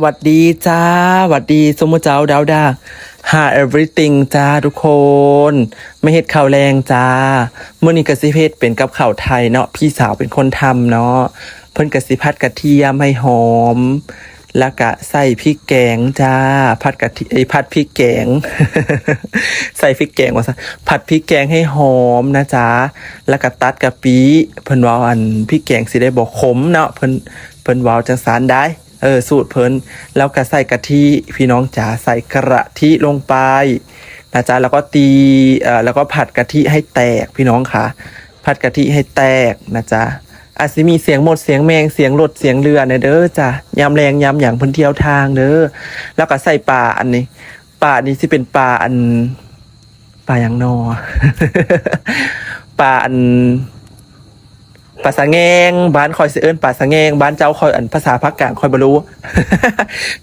หวัดดีจ้าหวัดดีสมุเจ้าดาวดาหา everything จ้าทุกคน ไม่เฮ็ดข่าวแรงจ้าเมื่อนี้กสิเพศเป็นกับข่าวไทยเนาะพี่สาวเป็นคนทำเนาะเพิ่นกสิพัดกระเทียมให้หอม แล้วก็ใส่พริกแกงจ้า พัดกะทิไอยพัดพริกแกง ใส่พริกแกงว่าซะผัดพริกแกงให้หอมนะจ๊ะแล้วก็ตัดกะปิเพิ่นว่าอันพริกแกงสิได้บ่ขมเนาะเพิ่นเพิ่นว้าจังสานได้ เออสูตรเพิ่นแล้วก็ใส่กะทิพี่น้องจ๋าใส่กระทิลงไปนะจ๊ะแล้วก็ตีเอ่อแล้วก็ผัดกะทิให้แตกพี่น้องค่ะ ผัดกะทิให้แตกนะจ๊ะอาจจะมีเสียงหมดเสียงแมงเสียงรถเสียงเรือเนี่ยเด้อจ้ะยำแรงยำอย่างเพิ่นเที่ยวทางเด้อแล้วก็ใส่ปลาอันนี้ปลานี้สิเป็นปลาอันปลาอย่างนอปลาอัน ปลาสะแงงบ้านคอยเสิเอิ้นปลาแงงบ้านเจ้าคอยอันภาษาภาคกลางคอยบรู้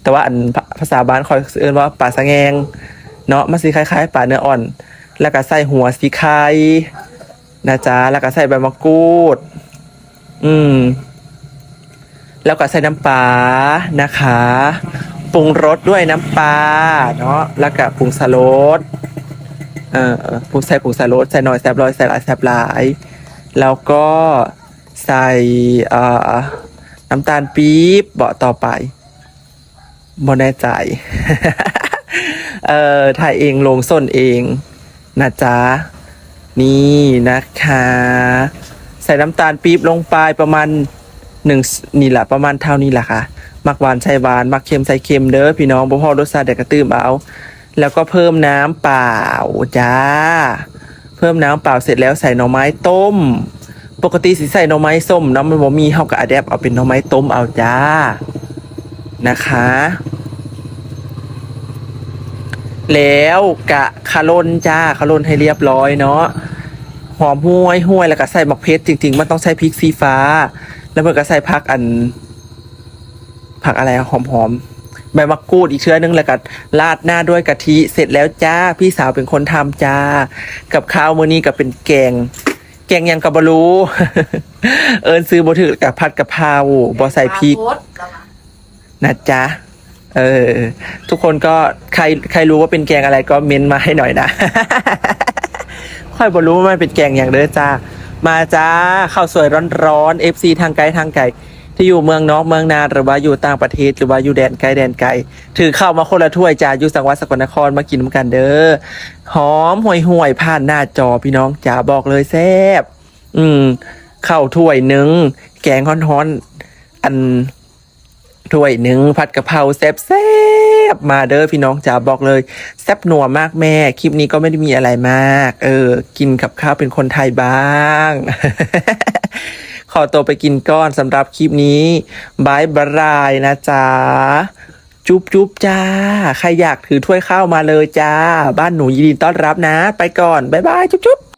แต่ว่าอันภาษาบ้านคอยเสิเอิ้นว่าปลาสะแงงเนาะมันสิคล้ายๆปลาเนื้ออ่อน แล้วก็ใส่หัวสีไข่นะจ๊ะแล้วก็ใส่ใบมะกรูด อืม แล้วก็ใส่น้ำปลานะคะปรุงรสด้วยน้ำปลาเนาะแล้วก็ปรุงสลดเอ่อปรุงใส่ปรุงสลดใส่หน่อยแซบร้อยใส่หลายแซบหลาย แล้วก็ ใส่น้ำตาลปี๊บเบาต่อไปบ่แน่ใจ เอ่อถ่ายเองลงส้นเองนะจ๊ะ นี่นะคะ ใส่น้ำตาลปี๊บลงไปประมาณหนึ่งนี่แหละประมาณเท่านี้แหละค่ะ มักหวานใส่หวาน มักเค็มใส่เค็มเด้อพี่น้องบ่พอรสชาติเด็กกระตื้มเอา แล้วก็เพิ่มน้ำเปล่าจ้า เพิ่มน้ำเปล่าเสร็จแล้วใส่หน่อไม้ต้ม ปกติสิใส่หน่อไม้ส้มเนาะมันบ่มีเฮาก็อะแดปเอาเป็นหน่อไม้ต้มเอาจ้านะคะ แล้วกะคาร่นจ้าคาร่นให้เรียบร้อยเนาะหอมห้วยห้วยแล้วก็ใส่มักเพชรจริง ๆ มันต้องใช้พริกสีฟ้า แล้วมันก็ใส่ผักอัน ผักอะไรหอมหอมๆใบมะกรูดอีกเชื้อนึงแล้วก็ราดหน้าด้วยกะทิเสร็จแล้วจ้า พี่สาวเป็นคนทำจ้า กับข้าวมื้อนี้ก็เป็นแกง กงยังกับบรู้เอิญซื้อบถือกับผัดกะเพราบอใส่พริกนะจ๊ะเออ ทุกคนก็ใครใครรู้ว่าเป็นแกงอะไรก็เม้นมาให้หน่อยนะค่อยบอรู้ว่ามันเป็นแกงอย่างเด้อจ้ามาจ้าข้าวสวยร้อนๆ FC ทางไกลทางไกล ที่อยู่เมืองนอกเมืองนาหรือว่าอยู่ต่างประเทศหรือว่าอยู่แดนไกลแดนไกลถือเข้ามาคนละถ้วยจ้าอยู่สังวัดสกลนครมากินกันเด้อหอมห่วยห่วยๆผ่านหน้าจอพี่น้องจ๋าบอกเลยแซ่บอืมข้าวถ้วยหนึ่งแกงฮ้อนๆอันถ้วยหนึ่งผัดกะเพราแซ่บๆมาเด้อพี่น้องจ๋าบอกเลยแซ่บนัวมากแม่ คลิปนี้ก็ไม่ได้มีอะไรมาก เออ กินกับข้าวเป็นคนไทยบ้าง ขอตัวไปกินก้อนสำหรับคลิปนี้บายบายนะจ๊ะ จุ๊บจุ๊บจ้า ใครอยากถือถ้วยข้าวมาเลยจ้า บ้านหนูยินดีต้อนรับนะ ไปก่อนบายบายจุ๊บจุ๊บ